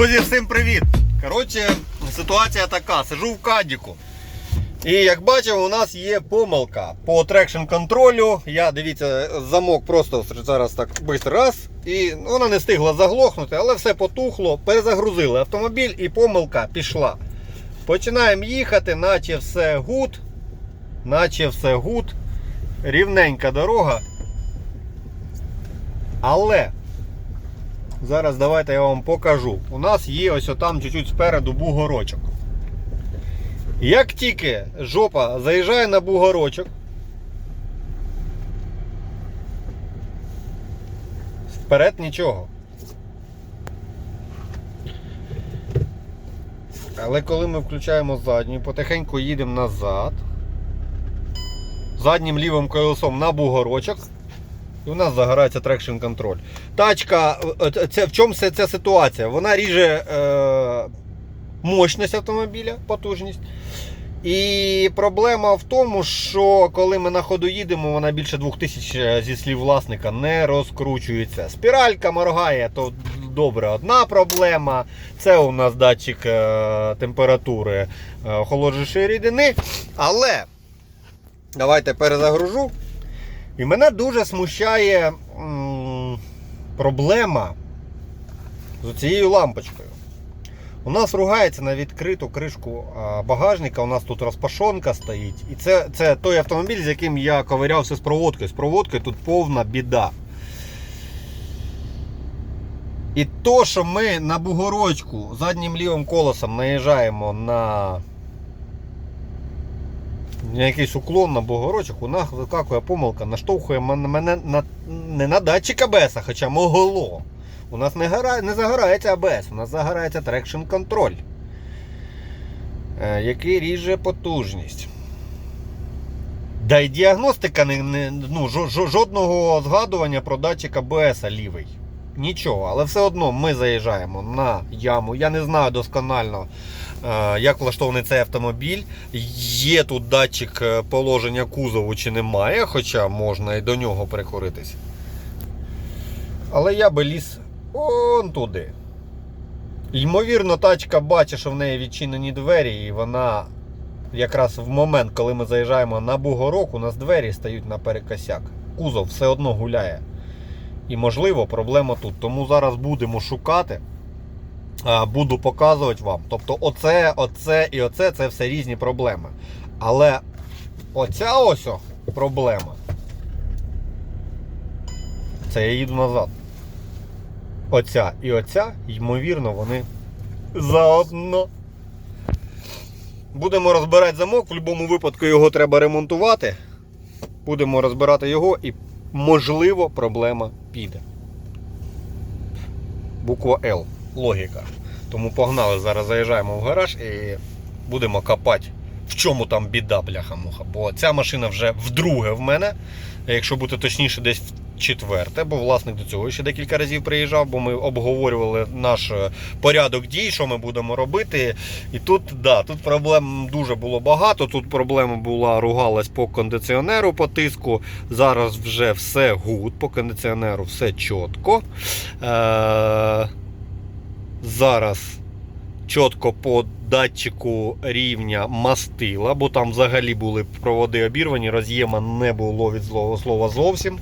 Друзі, всім привіт! Коротше, ситуація така: сижу в кадіку. І як бачимо, у нас є помилка по трекшн контролю. Я дивіться, замок просто зараз так швидко раз. І вона не встигла заглохнути, але все потухло, перезагрузили автомобіль і помилка пішла. Починаємо їхати, наче все гуд. Наче все гуд. Рівненька дорога. Але Зараз давайте я вам покажу. У нас є ось отам чуть-чуть спереду бугорочок. Як тільки жопа заїжджає на бугорочок, вперед нічого. Але коли ми включаємо задню, потихеньку їдемо назад, заднім лівим колесом на бугорочок, і у нас загорається трекшн контроль. Тачка, е, це, в чому ця, ситуація? Вона ріже е, мощність автомобіля, потужність. І проблема в тому, що коли ми на ходу їдемо, вона більше 2000 зі слів власника не розкручується. Спіралька моргає, то добре, одна проблема. Це у нас датчик е, температури е, охолоджуючої рідини. Але давайте перезагружу. І мене дуже смущає проблема з цією лампочкою. У нас ругається на відкриту кришку багажника. У нас тут розпашонка стоїть. І це, це той автомобіль, з яким я ковирявся з проводкою. З проводкою тут повна біда. І то, що ми на бугорочку заднім лівим колесом наїжджаємо на на якийсь уклон на бугорочок, у нас вискакує помилка, наштовхує мене, на, не на датчик АБС, хоча могло. У нас не, гора, не загорається АБС, у нас загорається трекшн контроль, е, який ріже потужність. Да й діагностика не, не, ну, жо- жо- жодного згадування про датчик АБС лівий. Нічого, але все одно ми заїжджаємо на яму. Я не знаю досконально, е, як влаштований цей автомобіль. Є тут датчик е, положення кузову чи немає, хоча можна і до нього прикуритись. Але я би ліз он туди. Ймовірно, тачка бачить, що в неї відчинені двері, і вона якраз в момент, коли ми заїжджаємо на бугорок, у нас двері стають на перекосяк. Кузов все одно гуляє. І можливо проблема тут. Тому зараз будемо шукати. Буду показувати вам. Тобто, оце, оце і оце це все різні проблеми. Але оця ось проблема. Це я їду назад. Оця і оця, ймовірно, вони заодно. Будемо розбирати замок, в будь-якому випадку його треба ремонтувати. Будемо розбирати його і можливо, проблема піде. Буква Л. Логіка. Тому погнали, зараз заїжджаємо в гараж і будемо копати, в чому там біда, бляха-муха. Бо ця машина вже вдруге в мене. Якщо бути точніше, десь в четверте, бо власник до цього ще декілька разів приїжджав, бо ми обговорювали наш е, порядок дій, що ми будемо робити. І тут, да, тут проблем дуже було багато. Тут проблема була, ругалась по кондиціонеру по тиску. Зараз вже все гуд, по кондиціонеру все чітко. Е- зараз чітко по датчику рівня мастила, бо там взагалі були проводи обірвані, роз'єма не було від злого слова зовсім.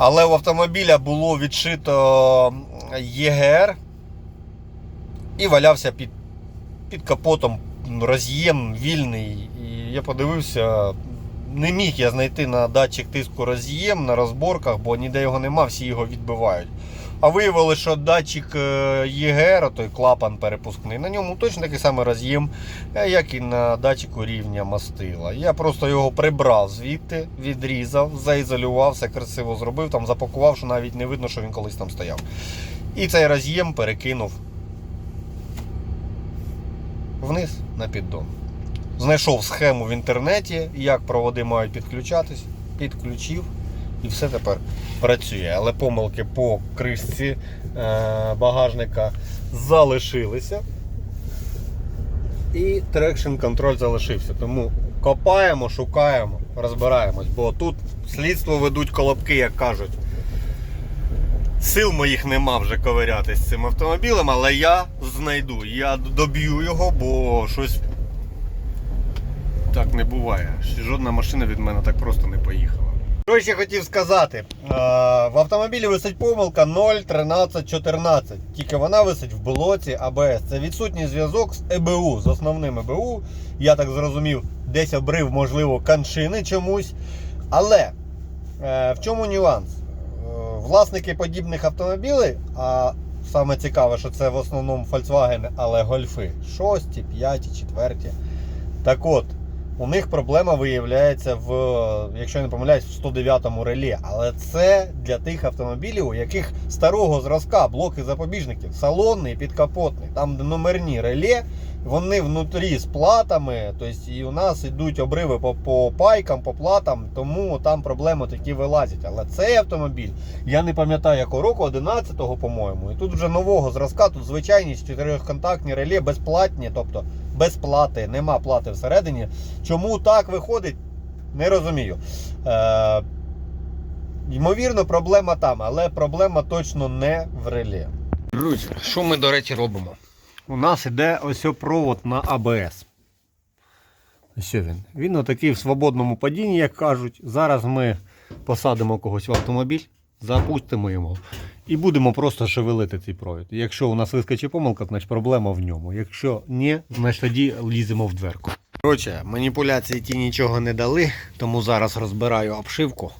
Але в автомобіля було відшито ЄГР і валявся під, під капотом роз'єм вільний. І я подивився, не міг я знайти на датчик тиску роз'єм на розборках, бо ніде його нема, всі його відбивають. А виявилося, що датчик е, ЄГР, той клапан перепускний, на ньому точно такий самий роз'єм, е, як і на датчику рівня мастила. Я просто його прибрав звідти, відрізав, заізолював, все красиво зробив, там запакував, що навіть не видно, що він колись там стояв. І цей роз'єм перекинув вниз на піддон. Знайшов схему в інтернеті, як проводи мають підключатись, підключив і все тепер працює. Але помилки по кришці е, багажника залишилися. І трекшн контроль залишився. Тому копаємо, шукаємо, розбираємось, бо тут слідство ведуть колобки, як кажуть. Сил моїх нема вже ковирятись з цим автомобілем, але я знайду. Я доб'ю його, бо щось так не буває. Жодна машина від мене так просто не поїхала. Що ще хотів сказати? Е, В автомобілі висить помилка 0.13.14. Тільки вона висить в блоці АБС. Це відсутній зв'язок з ЕБУ, з основним ЕБУ. Я так зрозумів, десь обрив, можливо, каншини чомусь. Але е, в чому нюанс? Е, Власники подібних автомобілів, а саме цікаве, що це в основному Volkswagen, але гольфи 6, 5, 4. Так от, у них проблема виявляється в, якщо я не помиляюсь, в 109-му релі. Але це для тих автомобілів, у яких старого зразка, блоки запобіжників, салонний, підкапотний, там де номерні реле, вони внутрі з платами, тобто і у нас йдуть обриви по, по пайкам, по платам, тому там проблеми такі вилазять. Але цей автомобіль, я не пам'ятаю якого року, 11-го, по-моєму, і тут вже нового зразка, тут звичайні чотирьохконтактні реле, безплатні, тобто без плати, нема плати всередині. Чому так виходить, не розумію. Е, ймовірно, проблема там, але проблема точно не в релі. Друзі, що ми, до речі, робимо? У нас іде ось провод на АБС. Ось він. Він отакий в свободному падінні, як кажуть. Зараз ми посадимо когось в автомобіль, запустимо його і будемо просто шевелити цей провід. Якщо у нас вискочить помилка, значить проблема в ньому. Якщо ні, значить тоді ліземо в дверку. Коротше, маніпуляції ті нічого не дали, тому зараз розбираю обшивку.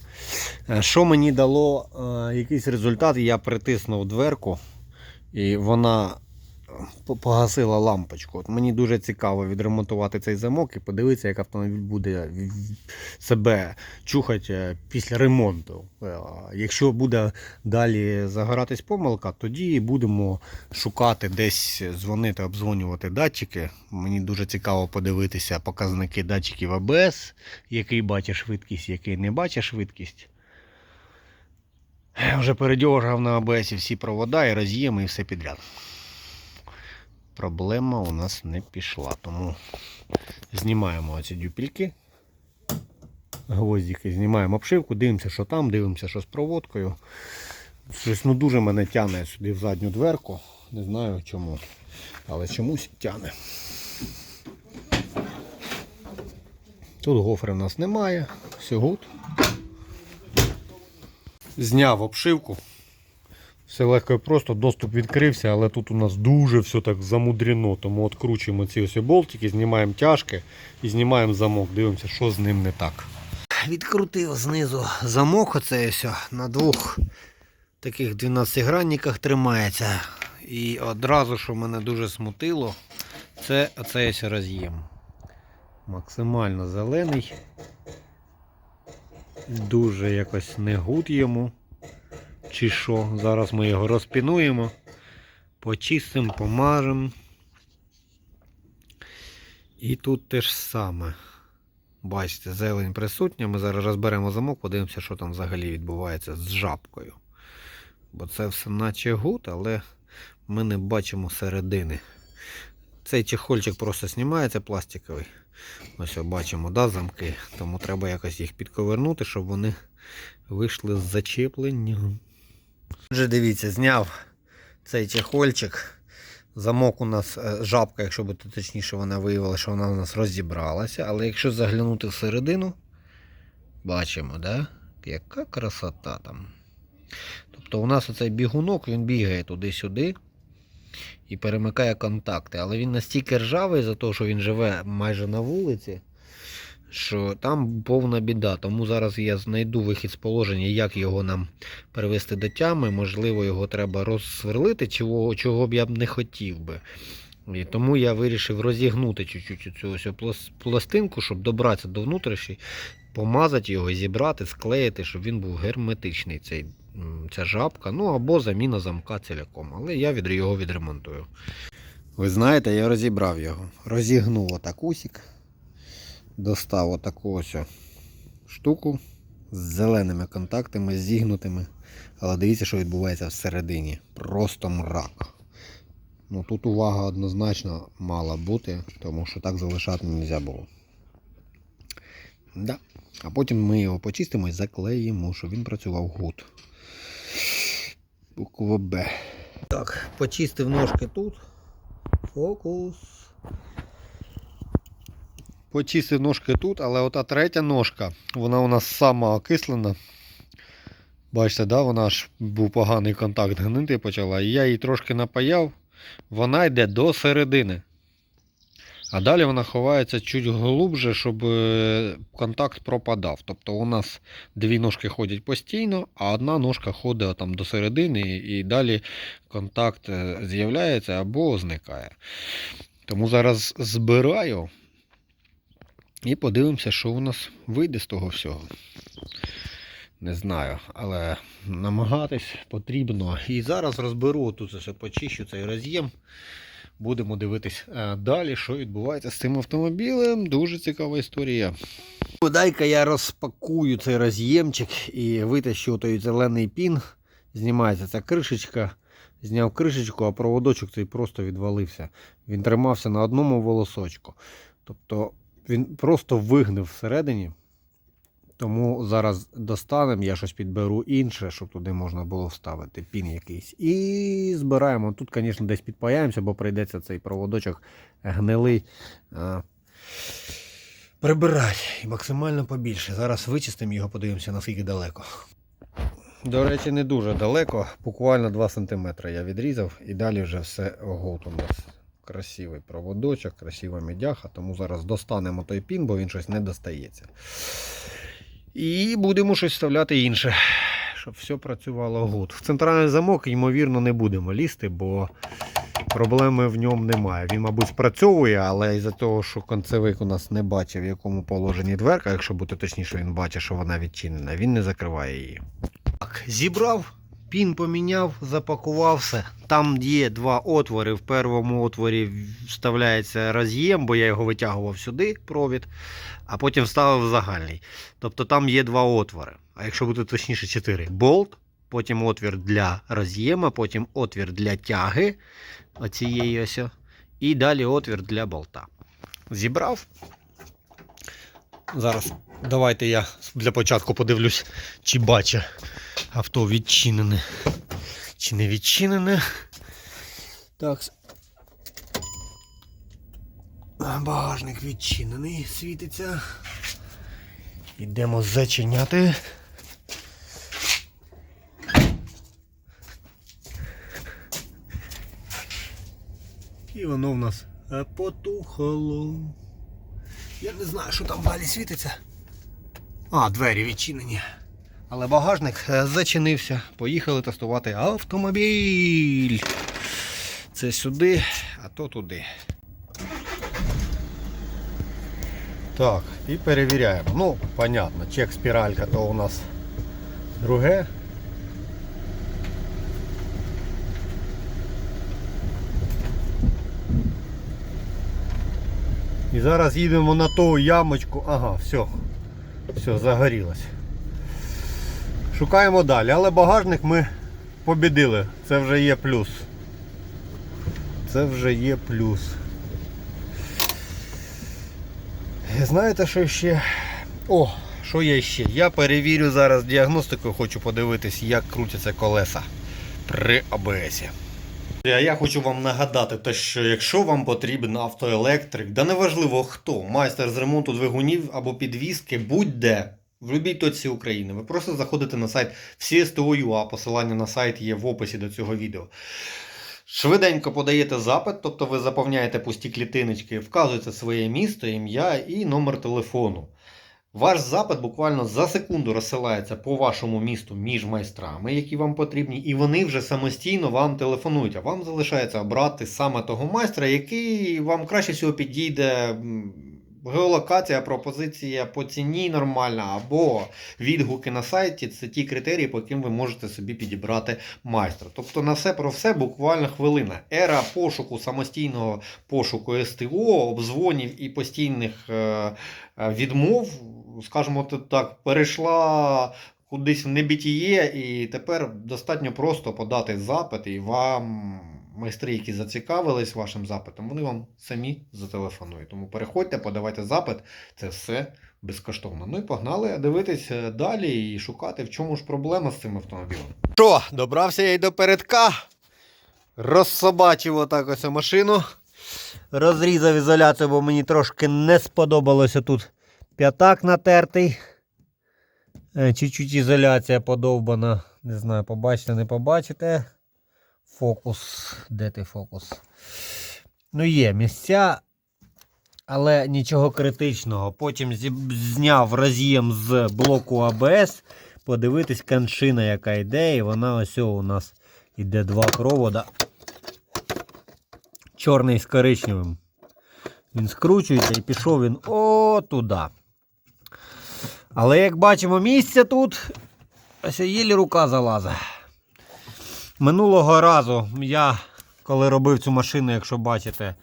Е, Що мені дало е, якийсь результат, я притиснув дверку і вона погасила лампочку. От мені дуже цікаво відремонтувати цей замок і подивитися, як автомобіль буде себе чухати е, після ремонту. Е, Якщо буде далі загоратись помилка, тоді будемо шукати десь дзвонити, обдзвонювати датчики. Мені дуже цікаво подивитися показники датчиків АБС, який бачить швидкість, який не бачить швидкість. Вже передьоргав на АБС всі провода і роз'єми і все підряд. Проблема у нас не пішла, тому знімаємо оці дюпільки. Гвоздики, знімаємо обшивку, дивимося, що там, дивимося, що з проводкою. Щось ну дуже мене тягне сюди в задню дверку. Не знаю чому. Але чомусь тягне. Тут гофри в нас немає. Все гуд. Зняв обшивку. Все легко і просто, доступ відкрився, але тут у нас дуже все так замудрено. Тому відкручуємо ці ось болтики, знімаємо тяжки і знімаємо замок. Дивимося, що з ним не так. Відкрутив знизу замок, оце ось на двох таких 12-гранниках тримається. І одразу, що мене дуже смутило, це оцей ось роз'єм. Максимально зелений. Дуже якось не гуд йому. Чи що? Зараз ми його розпінуємо, почистимо, помажемо. І тут те ж саме. Бачите, зелень присутня. Ми зараз розберемо замок, подивимося, що там взагалі відбувається з жабкою. Бо це все наче гуд, але ми не бачимо середини. Цей чехольчик просто знімається пластиковий. Ось бачимо, да, замки. Тому треба якось їх підковернути, щоб вони вийшли з зачепленням. Вже дивіться, зняв цей чехольчик. Замок у нас е, жабка, якщо бути точніше, вона виявила, що вона у нас розібралася. Але якщо заглянути всередину, бачимо, да? яка красота там. Тобто у нас оцей бігунок, він бігає туди-сюди і перемикає контакти. Але він настільки ржавий, за те, що він живе майже на вулиці, що там повна біда. Тому зараз я знайду вихід з положення, як його нам привести до тями. Можливо, його треба розсверлити, чого, чого б я б не хотів би. І тому я вирішив розігнути чуть-чуть цю ось пластинку, щоб добратися до внутрішньої, помазати його, зібрати, склеїти, щоб він був герметичний, цей, ця жабка. Ну або заміна замка ціляком. Але я від, його відремонтую. Ви знаєте, я розібрав його. Розігнув отак усік. Достав отаку ось штуку з зеленими контактами, зігнутими. Але дивіться, що відбувається всередині. Просто мрак. Ну тут увага однозначно мала бути, тому що так залишати не можна було. Да. А потім ми його почистимо і заклеїмо, щоб він працював гуд. Буква Б. Так, почистив ножки тут. Фокус. Почистив ножки тут, але ота третя ножка, вона у нас сама окислена. Бачите, да, вона ж був поганий контакт гнити почала. І я її трошки напаяв, вона йде до середини. А далі вона ховається чуть глубже, щоб е, контакт пропадав. Тобто у нас дві ножки ходять постійно, а одна ножка ходить там до середини, і далі контакт е, з'являється або зникає. Тому зараз збираю і подивимося, що у нас вийде з того всього. Не знаю, але намагатись потрібно. І зараз розберу тут ще почищу цей роз'єм. Будемо дивитись е, далі, що відбувається з цим автомобілем. Дуже цікава історія. Дай-ка я розпакую цей роз'ємчик і витащу той зелений пін. Знімається ця кришечка. Зняв кришечку, а проводочок цей просто відвалився. Він тримався на одному волосочку. Тобто він просто вигнив всередині. Тому зараз достанемо, я щось підберу інше, щоб туди можна було вставити пін якийсь. І збираємо. Тут, звісно, десь підпаяємося, бо прийдеться цей проводочок гнилий а, прибирати. І максимально побільше. Зараз вичистимо його, подивимося, наскільки далеко. До речі, не дуже далеко, буквально 2 см я відрізав і далі вже все гуд у нас. Красивий проводочок, красива медяха, тому зараз достанемо той пін, бо він щось не достається. І будемо щось вставляти інше, щоб все працювало гуд. В центральний замок, ймовірно, не будемо лізти, бо проблеми в ньому немає. Він, мабуть, спрацьовує, але із-за того, що концевик у нас не бачив, в якому положенні дверка, якщо бути точніше, він бачить, що вона відчинена, він не закриває її. Так, зібрав, пін поміняв, запакував все. Там є два отвори. В першому отворі вставляється роз'єм, бо я його витягував сюди, провід, а потім вставив в загальний. Тобто там є два отвори. А якщо бути точніше, чотири. Болт, потім отвір для роз'єма, потім отвір для тяги оцієї ось. І далі отвір для болта. Зібрав. Зараз давайте я для початку подивлюсь, чи бачу авто відчинене, чи не відчинене. Так. Багажник відчинений, світиться. Йдемо зачиняти. І воно в нас потухало. Я не знаю, що там далі світиться. А, двері відчинені. Але багажник е, зачинився. Поїхали тестувати автомобіль. Це сюди, а то туди. Так, і перевіряємо. Ну, понятно, чек спіралька то у нас друге. І зараз їдемо на ту ямочку. Ага, все. Все, загорілось. Шукаємо далі, але багажник ми побідили. Це вже є плюс. Це вже є плюс. Знаєте, що ще? О, що є ще? Я перевірю зараз діагностику, хочу подивитись, як крутяться колеса при АБС. А я хочу вам нагадати, те, що якщо вам потрібен автоелектрик, да неважливо хто, майстер з ремонту двигунів або підвіски, будь-де, в будь-якій точці України, ви просто заходите на сайт всі.СТО.ua, посилання на сайт є в описі до цього відео. Швиденько подаєте запит, тобто ви заповняєте пусті клітиночки, вказуєте своє місто, ім'я і номер телефону. Ваш запит буквально за секунду розсилається по вашому місту між майстрами, які вам потрібні, і вони вже самостійно вам телефонують. А вам залишається обрати саме того майстра, який вам краще всього підійде. Геолокація, пропозиція по ціні нормальна, або відгуки на сайті це ті критерії, по яким ви можете собі підібрати майстра. Тобто на все про все буквально хвилина. Ера пошуку самостійного пошуку СТО, обдзвонів і постійних е, е, відмов, скажімо так, перейшла кудись в небітіє, і тепер достатньо просто подати запит, і вам майстри, які зацікавились вашим запитом, вони вам самі зателефонують. Тому переходьте, подавайте запит, це все безкоштовно. Ну і погнали дивитись е, далі і шукати, в чому ж проблема з цим автомобілем. Що, добрався я й до передка. Розсобачив отак ось машину. Розрізав ізоляцію, бо мені трошки не сподобалося тут п'ятак натертий. Е, Чуть-чуть ізоляція подовбана. Не знаю, побачите, не побачите. Фокус. Де ти фокус? Ну, є місця, але нічого критичного. Потім зняв роз'єм з блоку АБС. Подивитись каншина, яка йде, і вона ось у нас іде два провода. Чорний з коричневим. Він скручується і пішов він о туди. Але як бачимо, місця тут ось єлі рука залазить. Минулого разу я, коли робив цю машину, якщо бачите,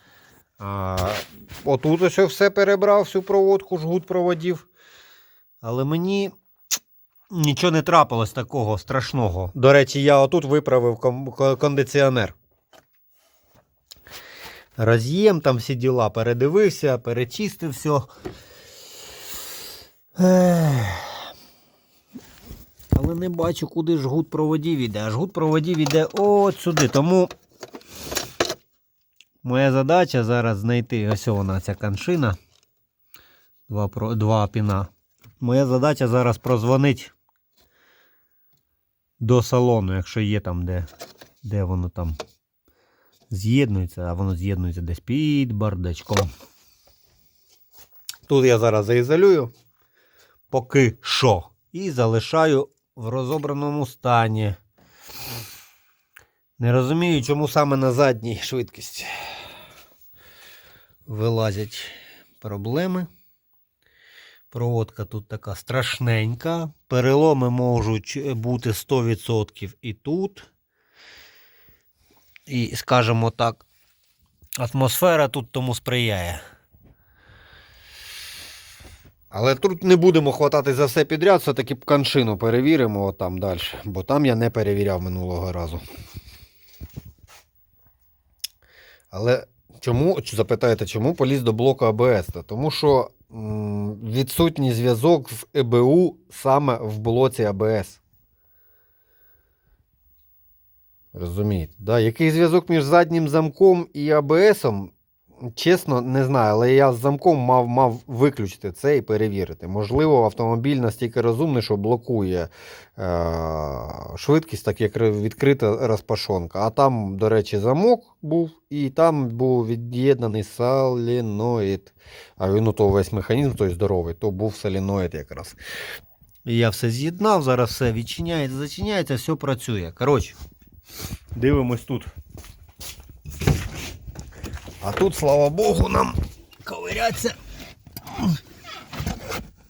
а, отут ось все перебрав, всю проводку, жгут проводів. Але мені нічого не трапилось такого страшного. До речі, я отут виправив кондиціонер. Роз'єм там всі діла, передивився, перечистив все. Ех. Але не бачу, куди жгут проводів іде. А жгут проводів іде от сюди. Тому моя задача зараз знайти ось вона ця каншина. Два, два піна. Моя задача зараз прозвонити до салону, якщо є там, де, де воно там з'єднується, а воно з'єднується десь під бардачком. Тут я зараз заізолюю поки що. І залишаю в розобраному стані. Не розумію, чому саме на задній швидкості вилазять проблеми. Проводка тут така страшненька. Переломи можуть бути 100% і тут. І, скажімо так, атмосфера тут тому сприяє. Але тут не будемо хватати за все підряд, все-таки каншину перевіримо там далі, бо там я не перевіряв минулого разу. Але чому, запитаєте, чому поліз до блоку АБС? Тому що відсутній зв'язок з ЕБУ саме в блоці АБС. Розумієте? Да? Який зв'язок між заднім замком і АБСом, чесно, не знаю, але я з замком мав, мав виключити це і перевірити. Можливо, автомобіль настільки розумний, що блокує е- швидкість, так як відкрита розпашонка. А там, до речі, замок був, і там був від'єднаний соліноїд. А він у то весь механізм той здоровий, то був соліноїд якраз. Я все з'єднав, зараз все відчиняється, зачиняється, все працює. Коротше, дивимось тут. А тут, слава Богу, нам ковиряться.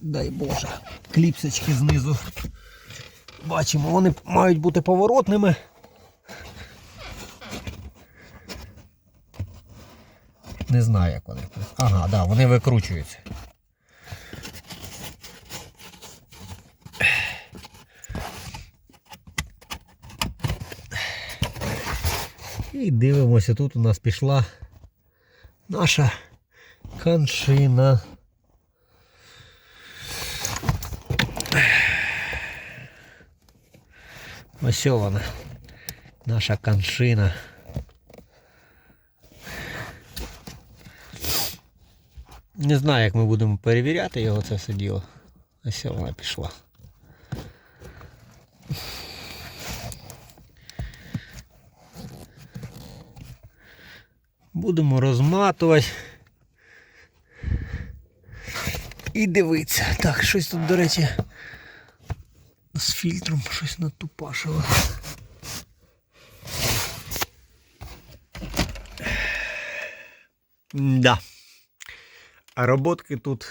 Дай Боже, кліпсочки знизу. Бачимо, вони мають бути поворотними. Не знаю, як вони. Ага, да, вони викручуються. І дивимося, тут у нас пішла наша каншина. Ось вона, наша каншина. Не знаю, як ми будемо перевіряти його це все діло. Ось вона пішла. Будемо розматувати. І дивитися. Так, щось тут, до речі, з фільтром щось натупашило. Да. А роботки тут.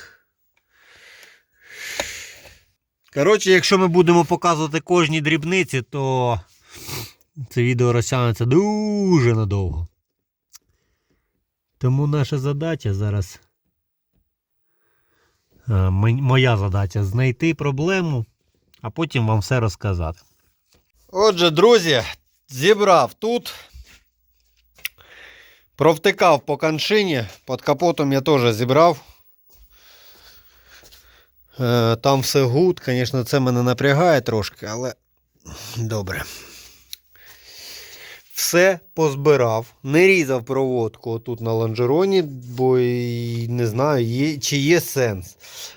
Коротше, якщо ми будемо показувати кожні дрібниці, то це відео розтягнеться дуже надовго. Тому наша задача зараз. е, Моя задача знайти проблему, а потім вам все розказати. Отже, друзі, зібрав тут. Провтикав по каншині, під капотом я теж зібрав. Е, Там все гуд, звісно, це мене напрягає трошки, але добре. Все позбирав, не різав проводку тут на лонжероні, бо не знаю, є, чи є сенс.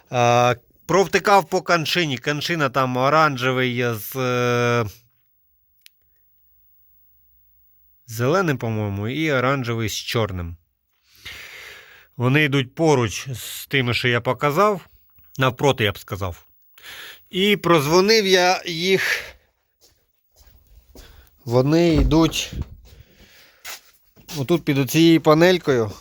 А, провтикав по каншині. Каншина там оранжевий з е, зеленим, по-моєму, і оранжевий з чорним. Вони йдуть поруч з тими, що я показав. Навпроти, я б сказав. І прозвонив я їх. Вони йдуть. Отут під цією панелькою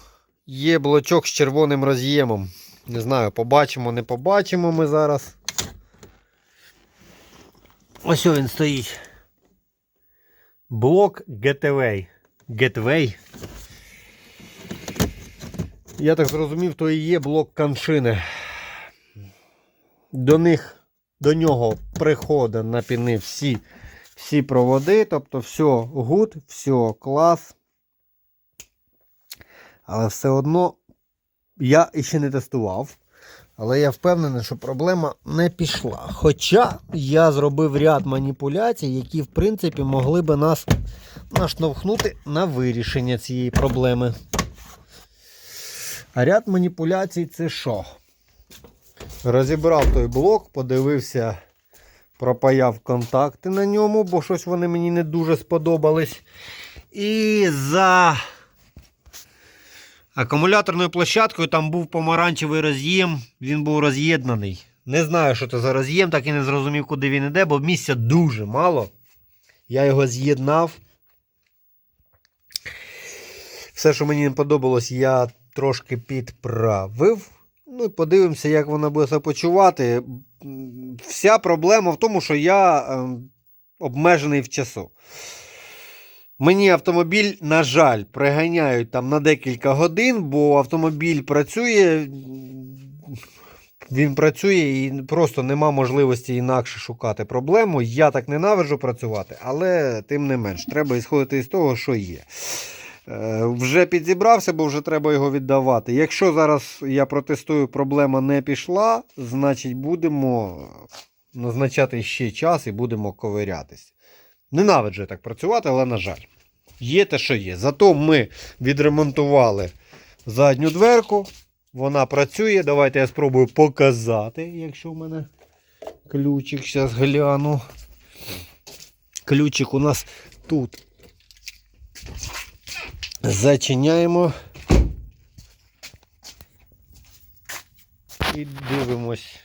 є блочок з червоним роз'ємом. Не знаю, побачимо, не побачимо ми зараз. Ось він стоїть. Блок Gateway. Gateway. Я так зрозумів, то і є блок каншини. До них, до нього приходить на піни всі, всі проводи, тобто все гуд, все клас. Але все одно я ще не тестував. Але я впевнений, що проблема не пішла. Хоча я зробив ряд маніпуляцій, які, в принципі, могли би нас наштовхнути на вирішення цієї проблеми. А ряд маніпуляцій це що? Розібрав той блок, подивився, пропаяв контакти на ньому, бо щось вони мені не дуже сподобались. І за акумуляторною площадкою там був помаранчевий роз'єм, він був роз'єднаний. Не знаю, що це за роз'єм, так і не зрозумів, куди він іде, бо місця дуже мало. Я його з'єднав. Все, що мені не подобалось, я трошки підправив. Ну подивимося, як вона буде себе почувати. Вся проблема в тому, що я е, обмежений в часу. Мені автомобіль, на жаль, приганяють там на декілька годин, бо автомобіль працює. Він працює і просто нема можливості інакше шукати проблему. Я так ненавиджу працювати, але тим не менш, треба ісходити із того, що є. Е, Вже підзібрався, бо вже треба його віддавати. Якщо зараз я протестую, проблема не пішла, значить будемо назначати ще час і будемо ковирятись. Ненавиджу так працювати, але на жаль. Є те, що є. Зато ми відремонтували задню дверку. Вона працює. Давайте я спробую показати, якщо в мене ключик зараз гляну. Ключик у нас тут. Зачиняємо. І дивимось.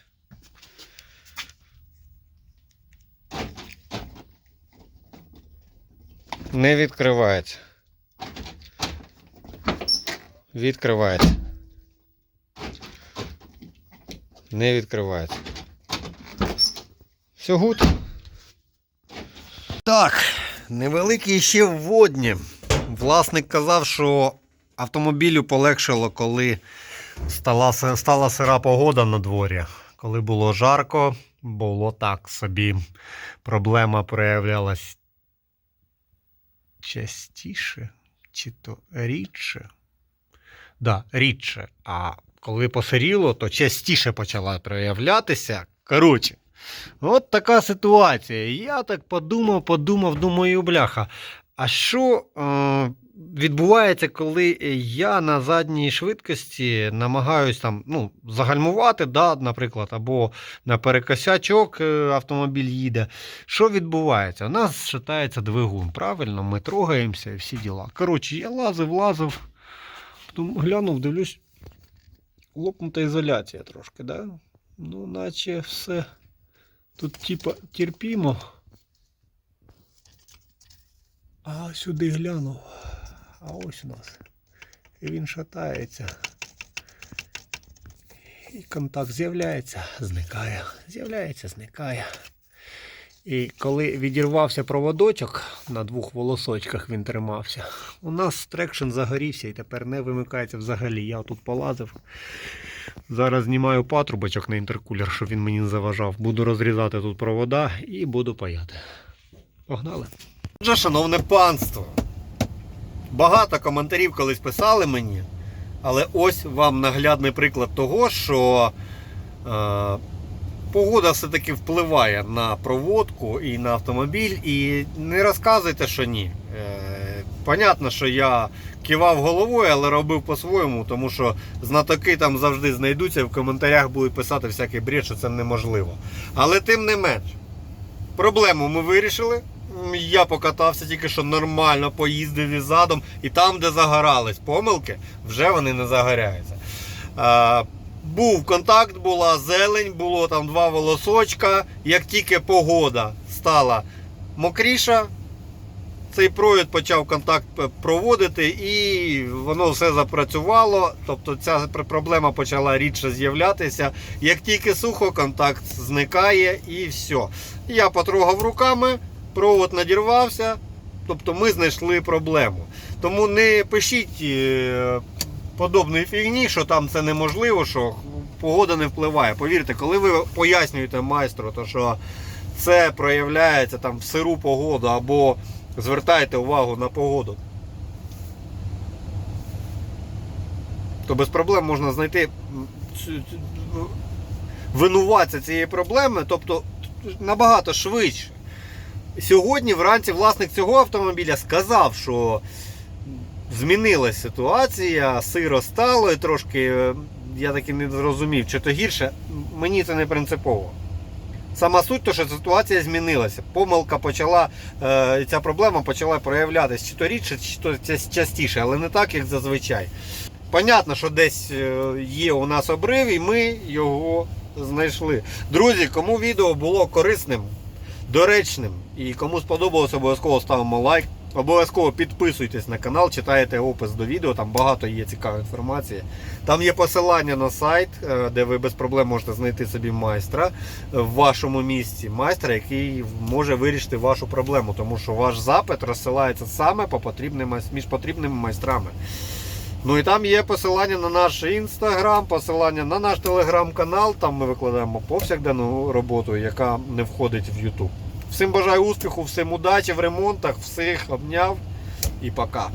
Не відкривається. Відкривається. Не відкривається. Все гуд. Так, невеликі ще вводні. Власник казав, що автомобілю полегшило, коли стала, стала сира погода на дворі. Коли було жарко, було так собі. Проблема проявлялась частіше чи то рідше. Да, рідше. А коли посиріло, то частіше почала проявлятися. Коротше, от така ситуація. Я так подумав, подумав, думаю, бляха. А що е, відбувається, коли я на задній швидкості намагаюсь там, ну, загальмувати, да, наприклад, або на перекосячок е, автомобіль їде. Що відбувається? У нас шатається двигун, правильно? Ми трогаємося і всі діла. Коротше, я лазив, лазив, потім глянув, дивлюсь, лопнута ізоляція трошки, да? Ну, наче все тут, типа, терпімо. А сюди глянув. А ось у нас. І він шатається. І контакт з'являється, зникає. З'являється, зникає. І коли відірвався проводочок, на двох волосочках він тримався, у нас трекшн загорівся і тепер не вимикається взагалі. Я тут полазив. Зараз знімаю патрубочок на інтеркулер, щоб він мені не заважав. Буду розрізати тут провода і буду паяти. Погнали! Отже, шановне панство, багато коментарів колись писали мені, але ось вам наглядний приклад того, що е, погода все-таки впливає на проводку і на автомобіль. І не розказуйте, що ні. Е, понятно, що я кивав головою, але робив по-своєму, тому що знатоки там завжди знайдуться, в коментарях будуть писати всякий бред, що це неможливо. Але тим не менш, проблему ми вирішили. Я покатався тільки що нормально, поїздив із задом, і там, де загорались помилки, вже вони не загоряються. Е, був контакт, була зелень, було там два волосочка. Як тільки погода стала мокріша, цей провід почав контакт проводити і воно все запрацювало. Тобто ця проблема почала рідше з'являтися. Як тільки сухо, контакт зникає і все. Я потрогав руками, провод надірвався. Тобто ми знайшли проблему. Тому не пишіть е, подобної фігні, що там це неможливо, що погода не впливає. Повірте, коли ви пояснюєте майстру, то що це проявляється там в сиру погоду або звертаєте увагу на погоду, то без проблем можна знайти цю- винуватця цієї проблеми, тобто набагато швидше. Сьогодні вранці власник цього автомобіля сказав, що змінилася ситуація, сиро стало і трошки я таки не зрозумів, чи то гірше, мені це не принципово. Сама суть, то, що ситуація змінилася. Помилка почала, е, ця проблема почала проявлятися чи то рідше, чи то частіше, але не так, як зазвичай. Понятно, що десь е, є у нас обрив, і ми його знайшли. Друзі, кому відео було корисним, доречним і кому сподобалось, обов'язково ставимо лайк. Обов'язково підписуйтесь на канал, читайте опис до відео, там багато є цікавої інформації. Там є посилання на сайт, е, де ви без проблем можете знайти собі майстра в вашому місці. Майстра, який може вирішити вашу проблему, тому що ваш запит розсилається саме по потрібним, між потрібними майстрами. Ну і там є посилання на наш інстаграм, посилання на наш телеграм-канал. Там ми викладаємо повсякденну роботу, яка не входить в YouTube. Всім бажаю успіху, всім удачі в ремонтах, всіх обняв і пока.